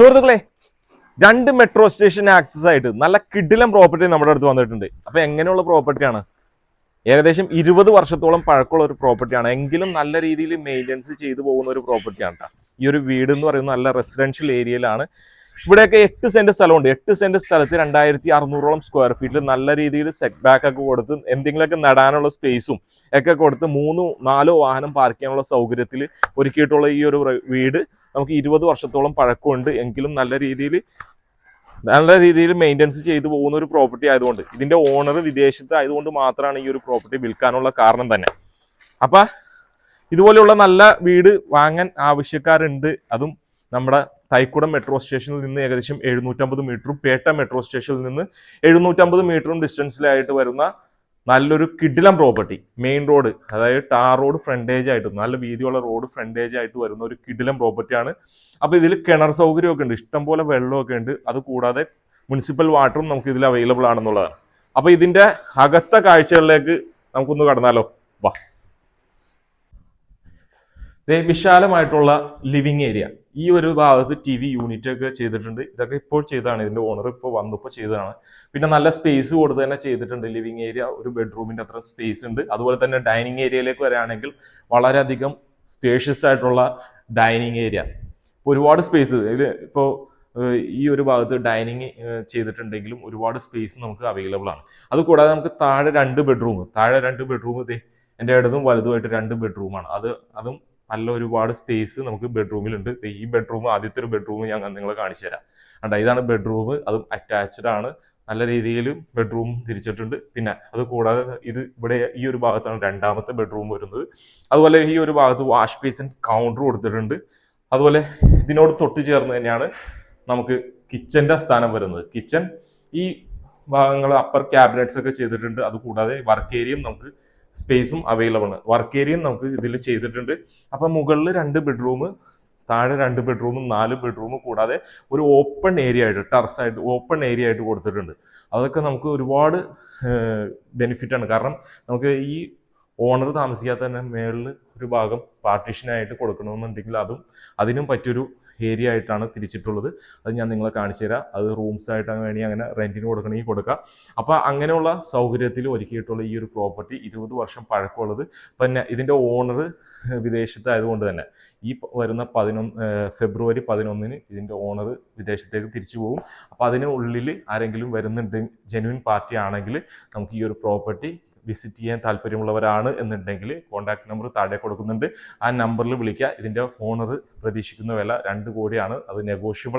സുഹൃത്തുക്കളെ രണ്ട് metro station access ആയിട്ട് നല്ല കിഡിലം പ്രോപ്പർട്ടി നമ്മുടെ അടുത്ത് വന്നിട്ടുണ്ട്. അപ്പൊ എങ്ങനെയുള്ള പ്രോപ്പർട്ടിയാണ് ഏകദേശം ഇരുപത് വർഷത്തോളം പഴക്കമുള്ള ഒരു പ്രോപ്പർട്ടിയാണ് എങ്കിലും നല്ല രീതിയിൽ മെയിന്റനൻസ് ചെയ്തു പോകുന്ന ഒരു പ്രോപ്പർട്ടിയാണ് കേട്ടോ ഈ ഒരു വീട് എന്ന് പറയുന്നത് നല്ല റെസിഡൻഷ്യൽ ഏരിയയിലാണ് ഇവിടെയൊക്കെ എട്ട് സെന്റ് സ്ഥലമുണ്ട്. എട്ട് സെന്റ് സ്ഥലത്ത് രണ്ടായിരത്തി അറുന്നൂറോളം സ്ക്വയർ ഫീറ്റിൽ നല്ല രീതിയിൽ സെറ്റ് ബാക്ക് ഒക്കെ കൊടുത്ത് എന്തെങ്കിലുമൊക്കെ നടാനുള്ള സ്പേസും ഒക്കെ കൊടുത്ത് മൂന്നോ നാലോ വാഹനം പാർക്ക് ചെയ്യാനുള്ള സൗകര്യത്തിൽ ഒരുക്കിയിട്ടുള്ള ഈ ഒരു വീട് നമുക്ക് ഇരുപത് വർഷത്തോളം പഴക്കമുണ്ട്. എങ്കിലും നല്ല രീതിയിൽ നല്ല രീതിയിൽ മെയിന്റനൻസ് ചെയ്തു പോകുന്ന ഒരു പ്രോപ്പർട്ടി ആയതുകൊണ്ട് ഇതിന്റെ ഓണർ വിദേശത്ത് ആയതുകൊണ്ട് മാത്രമാണ് ഈ ഒരു പ്രോപ്പർട്ടി വിൽക്കാനുള്ള കാരണം തന്നെ. അപ്പം ഇതുപോലെയുള്ള നല്ല വീട് വാങ്ങാൻ ആവശ്യക്കാരുണ്ട്. അതും നമ്മുടെ തൈക്കുടം മെട്രോ സ്റ്റേഷനിൽ നിന്ന് ഏകദേശം എഴുന്നൂറ്റമ്പത് മീറ്ററും പേട്ട മെട്രോ സ്റ്റേഷനിൽ നിന്ന് എഴുന്നൂറ്റമ്പത് മീറ്ററും ഡിസ്റ്റൻസിലായിട്ട് വരുന്ന നല്ലൊരു കിഡിലം പ്രോപ്പർട്ടി മെയിൻ റോഡ് അതായത് ടാർ റോഡ് ഫ്രണ്ടേജ് ആയിട്ട് നല്ല വീതിയുള്ള റോഡ് ഫ്രണ്ടേജ് ആയിട്ട് വരുന്ന ഒരു കിഡിലം പ്രോപ്പർട്ടിയാണ് അപ്പൊ ഇതിൽ കിണർ സൗകര്യമൊക്കെ ഉണ്ട്. ഇഷ്ടംപോലെ വെള്ളമൊക്കെ ഉണ്ട്. അത് കൂടാതെ മുനിസിപ്പൽ വാട്ടറും നമുക്ക് ഇതിൽ അവൈലബിൾ ആണെന്നുള്ളതാണ്. അപ്പൊ ഇതിന്റെ അകത്ത കാഴ്ചകളിലേക്ക് നമുക്കൊന്ന് കടന്നാലോ? വാ. വിശാലമായിട്ടുള്ള ലിവിങ് ഏരിയ. ഈ ഒരു ഭാഗത്ത് ടി വി യൂണിറ്റ് ഒക്കെ ചെയ്തിട്ടുണ്ട്. ഇതൊക്കെ ഇപ്പോൾ ചെയ്തതാണ്. ഇതിന്റെ ഓണർ ഇപ്പോൾ വന്നപ്പോൾ ചെയ്തതാണ്. പിന്നെ നല്ല സ്പേസ് കൊടുത്ത് തന്നെ ചെയ്തിട്ടുണ്ട് ലിവിങ് ഏരിയ. ഒരു ബെഡ്റൂമിന്റെ അത്ര സ്പേസ് ഉണ്ട്. അതുപോലെ തന്നെ ഡൈനിങ് ഏരിയയിലേക്ക് വരികയാണെങ്കിൽ വളരെയധികം സ്പേഷ്യസ് ആയിട്ടുള്ള ഡൈനിങ് ഏരിയ ഒരുപാട് സ്പേസ് ഇതിൽ ഇപ്പോൾ ഈ ഒരു ഭാഗത്ത് ഡൈനിങ് ചെയ്തിട്ടുണ്ടെങ്കിലും ഒരുപാട് സ്പേസ് നമുക്ക് അവൈലബിൾ ആണ്. അതുകൂടാതെ നമുക്ക് താഴെ രണ്ട് ബെഡ്റൂം താഴെ രണ്ട് ബെഡ്റൂം ഇതേ എന്റെ ഇടതും വലുതുമായിട്ട് രണ്ട് ബെഡ്റൂമാണ് അത് അതും നല്ല ഒരുപാട് സ്പേസ് നമുക്ക് ബെഡ്റൂമിലുണ്ട് ഈ ബെഡ്റൂം ആദ്യത്തെ ഒരു ബെഡ്റൂം ഞാൻ നിങ്ങളെ കാണിച്ചു തരാം. കണ്ട ഇതാണ് ബെഡ്റൂം അതും അറ്റാച്ച്ഡ് ആണ്. നല്ല രീതിയിൽ ബെഡ്റൂം തിരിച്ചിട്ടുണ്ട്. പിന്നെ അത് കൂടാതെ ഇത് ഇവിടെ ഈ ഒരു ഭാഗത്താണ് രണ്ടാമത്തെ ബെഡ്റൂം വരുന്നത്. അതുപോലെ ഈ ഒരു ഭാഗത്ത് വാഷ് ബേസിൻ കൗണ്ടർ കൊടുത്തിട്ടുണ്ട്. അതുപോലെ ഇതിനോട് തൊട്ട് ചേർന്ന് തന്നെയാണ് നമുക്ക് കിച്ചന്റെ സ്ഥാനം വരുന്നത്. കിച്ചൺ ഈ ഭാഗങ്ങൾ അപ്പർ ക്യാബിനറ്റ്സ് ഒക്കെ ചെയ്തിട്ടുണ്ട്. അതുകൂടാതെ വർക്ക് ഏരിയയും നമുക്ക് സ്പേസും അവൈലബിൾ ആണ്. വർക്ക് ഏരിയയും നമുക്ക് ഇതിൽ ചെയ്തിട്ടുണ്ട്. അപ്പൊ മുകളിൽ രണ്ട് ബെഡ്റൂം താഴെ രണ്ട് ബെഡ്റൂമും നാല് ബെഡ്റൂമും കൂടാതെ ഒരു ഓപ്പൺ ഏരിയ ആയിട്ട് ടെറസ് ആയിട്ട് ഓപ്പൺ ഏരിയ ആയിട്ട് കൊടുത്തിട്ടുണ്ട്. അതൊക്കെ നമുക്ക് ഒരുപാട് ബെനിഫിറ്റ് ആണ്. കാരണം നമുക്ക് ഈ ഓണർ താമസിക്കാത്ത തന്നെ മേളിൽ ഒരു ഭാഗം പാർട്ടീഷനായിട്ട് കൊടുക്കണമെന്നുണ്ടെങ്കിൽ അതും അതിനും പറ്റിയൊരു ഏരിയ ആയിട്ടാണ് തിരിച്ചിട്ടുള്ളത്. അത് ഞാൻ നിങ്ങളെ കാണിച്ചു തരാം. അത് റൂംസ് ആയിട്ട് വേണമെങ്കിൽ അങ്ങനെ റെന്റിന് കൊടുക്കണമെങ്കിൽ കൊടുക്കാം. അപ്പോൾ അങ്ങനെയുള്ള സൗകര്യത്തിൽ ഒരുക്കിയിട്ടുള്ള ഈ ഒരു പ്രോപ്പർട്ടി ഇരുപത് വർഷം പഴക്കമുള്ളത്. പിന്നെ ഇതിന്റെ ഓണർ വിദേശത്തായതുകൊണ്ട് തന്നെ ഈ വരുന്ന പതിനൊന്ന് ഫെബ്രുവരി പതിനൊന്നിന് ഇതിന്റെ ഓണർ വിദേശത്തേക്ക് തിരിച്ചു പോകും. അപ്പോൾ അതിന് ഉള്ളിൽ ആരെങ്കിലും വരുന്നുണ്ട് ജെന്യൂൻ പാർട്ടി ആണെങ്കിൽ നമുക്ക് ഈ ഒരു പ്രോപ്പർട്ടി വിസിറ്റ് ചെയ്യാൻ താല്പര്യമുള്ളവരാണ് എന്നുണ്ടെങ്കിൽ കോൺടാക്ട് നമ്പർ താഴെ കൊടുക്കുന്നുണ്ട്. ആ നമ്പറിൽ വിളിക്കുക. ഇതിന്റെ ഓണർ പ്രതീക്ഷിക്കുന്ന വില രണ്ട് കോടിയാണ്. അത് നെഗോഷ്യബിൾ